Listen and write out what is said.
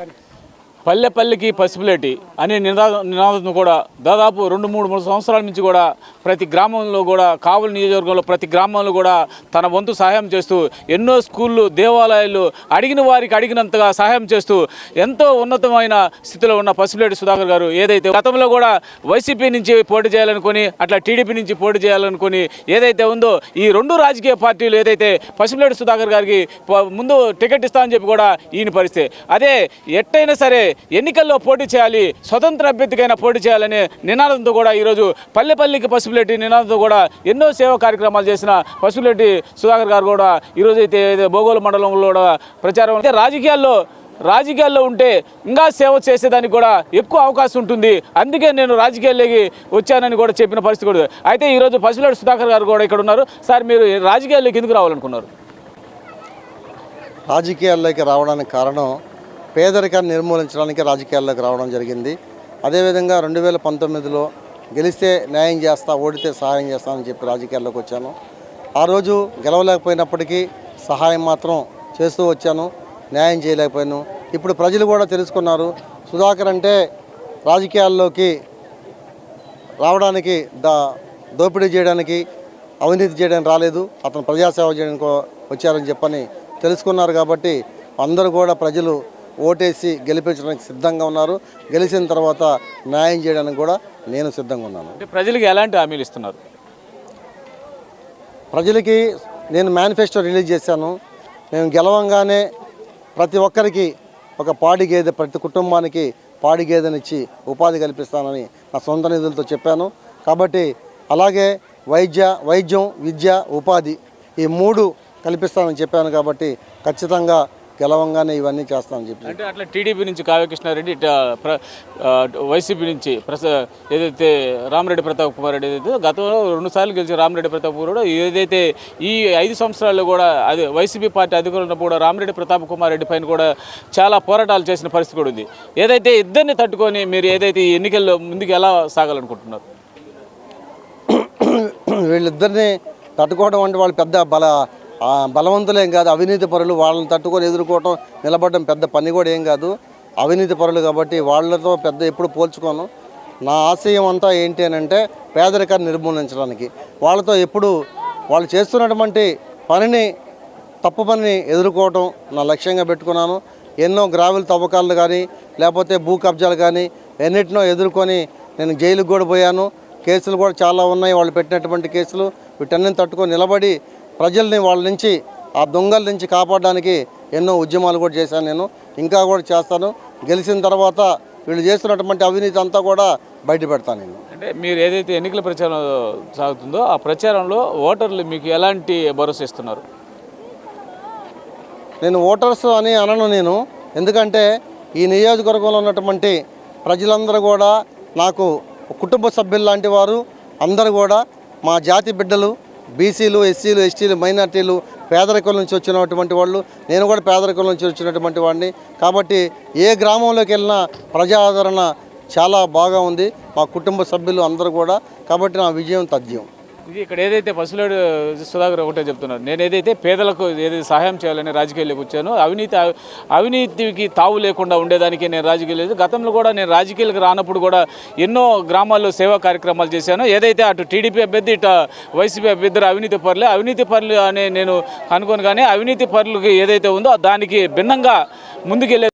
Kari. పల్లె పల్లెకి పసిబిలిటీ అనే నినాద నినాదం కూడా దాదాపు రెండు మూడు మూడు సంవత్సరాల నుంచి కూడా ప్రతి గ్రామంలో కూడా కావలి నియోజకవర్గంలో ప్రతి గ్రామంలో కూడా తన వంతు సహాయం చేస్తూ ఎన్నో స్కూళ్ళు దేవాలయాలు అడిగిన వారికి అడిగినంతగా సహాయం చేస్తూ ఎంతో ఉన్నతమైన స్థితిలో ఉన్న పసిబిలిటీ సుధాకర్ గారు ఏదైతే గతంలో కూడా వైసీపీ నుంచి పోటీ చేయాలనుకుని అట్లా టీడీపీ నుంచి పోటీ చేయాలనుకుని ఏదైతే ఉందో ఈ రెండు రాజకీయ పార్టీలు ఏదైతే పసిపిలేటి సుధాకర్ గారికి ముందు టికెట్ ఇస్తామని చెప్పి కూడా ఈయన పరిస్థితి. అదే ఎట్టయినా సరే ఎన్నికల్లో పోటీ చేయాలి స్వతంత్ర అభ్యర్థికైనా పోటీ చేయాలనే నినాదంతో కూడా ఈరోజు పల్లె పల్లెకి పసుపులేటి నినాదంతో కూడా ఎన్నో సేవా కార్యక్రమాలు చేసిన పసుపులేటి సుధాకర్ గారు కూడా ఈరోజు అయితే ఏదో బోగోలు మండలంలో కూడా ప్రచారం అయితే రాజకీయాల్లో రాజకీయాల్లో ఉంటే ఇంకా సేవ చేసేదానికి కూడా ఎక్కువ అవకాశం ఉంటుంది. అందుకే నేను రాజకీయాల్లోకి వచ్చానని కూడా చెప్పిన పరిస్థితి కూడా అయితే ఈరోజు పసుపులేటి సుధాకర్ గారు కూడా ఇక్కడ ఉన్నారు. సార్ మీరు రాజకీయాల్లోకి ఎందుకు రావాలనుకున్నారు? రాజకీయాల్లోకి రావడానికి కారణం పేదరికాన్ని నిర్మూలించడానికి రాజకీయాల్లోకి రావడం జరిగింది. అదేవిధంగా రెండు వేల పంతొమ్మిదిలో గెలిస్తే న్యాయం చేస్తా ఓడితే సహాయం చేస్తానని చెప్పి రాజకీయాల్లోకి వచ్చాను. ఆ రోజు గెలవలేకపోయినప్పటికీ సహాయం మాత్రం చేస్తూ వచ్చాను న్యాయం చేయలేకపోయాను. ఇప్పుడు ప్రజలు కూడా తెలుసుకున్నారు సుధాకర్ అంటే రాజకీయాల్లోకి రావడానికి దా దోపిడీ చేయడానికి అవినీతి చేయడానికి రాలేదు. అతను ప్రజాసేవ చేయడానికి వచ్చారని చెప్పని తెలుసుకున్నారు కాబట్టి అందరూ కూడా ప్రజలు ఓటేసి గెలిపించడానికి సిద్ధంగా ఉన్నారు. గెలిచిన తర్వాత న్యాయం చేయడానికి కూడా నేను సిద్ధంగా ఉన్నాను. అంటే ప్రజలకు ఎలాంటి హామీలు ఇస్తున్నారు? ప్రజలకి నేను మేనిఫెస్టో రిలీజ్ చేశాను. మేము గెలవంగానే ప్రతి ఒక్కరికి ఒక పాడి గేదె ప్రతి కుటుంబానికి పాడి గేదెనిచ్చి ఉపాధి కల్పిస్తానని నా సొంత నిధులతో చెప్పాను. కాబట్టి అలాగే వైద్య వైద్యం విద్య ఉపాధి ఈ మూడు కల్పిస్తానని చెప్పాను కాబట్టి ఖచ్చితంగా గెలవంగానే ఇవన్నీ చేస్తానని చెప్పి అంటే అట్లా టీడీపీ నుంచి కావ్యకృష్ణారెడ్డి వైసీపీ నుంచి ప్రస ఏదైతే రామరెడ్డి ప్రతాప్ కుమార్ రెడ్డి ఏదైతే గతంలో రెండు సార్లు గెలిచిన రామరెడ్డి ప్రతాప్ కుమార్ కూడా ఏదైతే ఈ ఐదు సంవత్సరాల్లో కూడా అది వైసీపీ పార్టీ అధికారంలో ఉన్నప్పుడు కూడా రామరెడ్డి ప్రతాప్ కుమార్ రెడ్డి పైన కూడా చాలా పోరాటాలు చేసిన పరిస్థితి కూడా ఉంది. ఏదైతే ఇద్దరిని తట్టుకొని మీరు ఏదైతే ఈ ఎన్నికల్లో ముందుకు ఎలా సాగాలనుకుంటున్నారు? వీళ్ళిద్దరిని తట్టుకోవడం అంటే వాళ్ళు పెద్ద బల బలవంతులేం కాదు. అవినీతి పరులు వాళ్ళని తట్టుకొని ఎదుర్కోవటం నిలబడడం పెద్ద పని కూడా ఏం కాదు. అవినీతి పరులు కాబట్టి వాళ్ళతో పెద్ద ఎప్పుడు పోల్చుకోను. నా ఆశయం అంతా ఏంటి అని అంటే పేదరికాన్ని నిర్మూలించడానికి. వాళ్ళతో ఎప్పుడు వాళ్ళు చేస్తున్నటువంటి పనిని తప్పు పనిని ఎదుర్కోవటం నా లక్ష్యంగా పెట్టుకున్నాను. ఎన్నో గ్రావెల్ తవ్వకాలు కానీ లేకపోతే భూ కబ్జాలు కానీ ఎన్నిటినో ఎదుర్కొని నేను జైలుకు కూడా పోయాను. కేసులు కూడా చాలా ఉన్నాయి. వాళ్ళు పెట్టినటువంటి కేసులు వీటన్నిటిని తట్టుకొని నిలబడి ప్రజల్ని వాళ్ళ నుంచి ఆ దొంగల నుంచి కాపాడడానికి ఎన్నో ఉద్యమాలు కూడా చేశాను నేను. ఇంకా కూడా చేస్తాను. గెలిచిన తర్వాత వీళ్ళు చేస్తున్నటువంటి అవినీతి అంతా కూడా బయట పెడతాను నేను. అంటే మీరు ఏదైతే ఎన్నికల ప్రచారం సాగుతుందో ఆ ప్రచారంలో ఓటర్లు మీకు ఎలాంటి భరోసా ఇస్తున్నారు? నేను ఓటర్స్ అని అనను నేను. ఎందుకంటే ఈ నియోజకవర్గంలో ఉన్నటువంటి ప్రజలందరూ కూడా నాకు కుటుంబ సభ్యులు లాంటి వారు. అందరూ కూడా మా జాతి బిడ్డలు బీసీలు ఎస్సీలు ఎస్టీలు మైనార్టీలు పేదరికం నుంచి వచ్చినటువంటి వాళ్ళు నేను కూడా పేదరికం నుంచి వచ్చినటువంటి వాడిని. కాబట్టి ఏ గ్రామంలోకి వెళ్ళినా ప్రజాదరణ చాలా బాగా ఉంది. మా కుటుంబ సభ్యులు అందరూ కూడా. కాబట్టి నా విజయం తథ్యం. ఇది ఇక్కడ ఏదైతే పసులేడు సుధాకర్ ఒకటే చెప్తున్నారు నేను ఏదైతే పేదలకు ఏదైతే సహాయం చేయాలని రాజకీయాల్లోకి వచ్చానో అవినీతి అవినీతికి తావు లేకుండా ఉండేదానికి నేను రాజకీయాలు లేదు గతంలో కూడా నేను రాజకీయాలకు రానప్పుడు కూడా ఎన్నో గ్రామాల్లో సేవా కార్యక్రమాలు చేశాను. ఏదైతే అటు టీడీపీ అభ్యర్థి ఇటు వైసీపీ అభ్యర్థులు అవినీతి పరులే అవినీతి పరులు అనే నేను అనుకోను కానీ అవినీతి పరులకి ఏదైతే ఉందో దానికి భిన్నంగా ముందుకెళ్ళే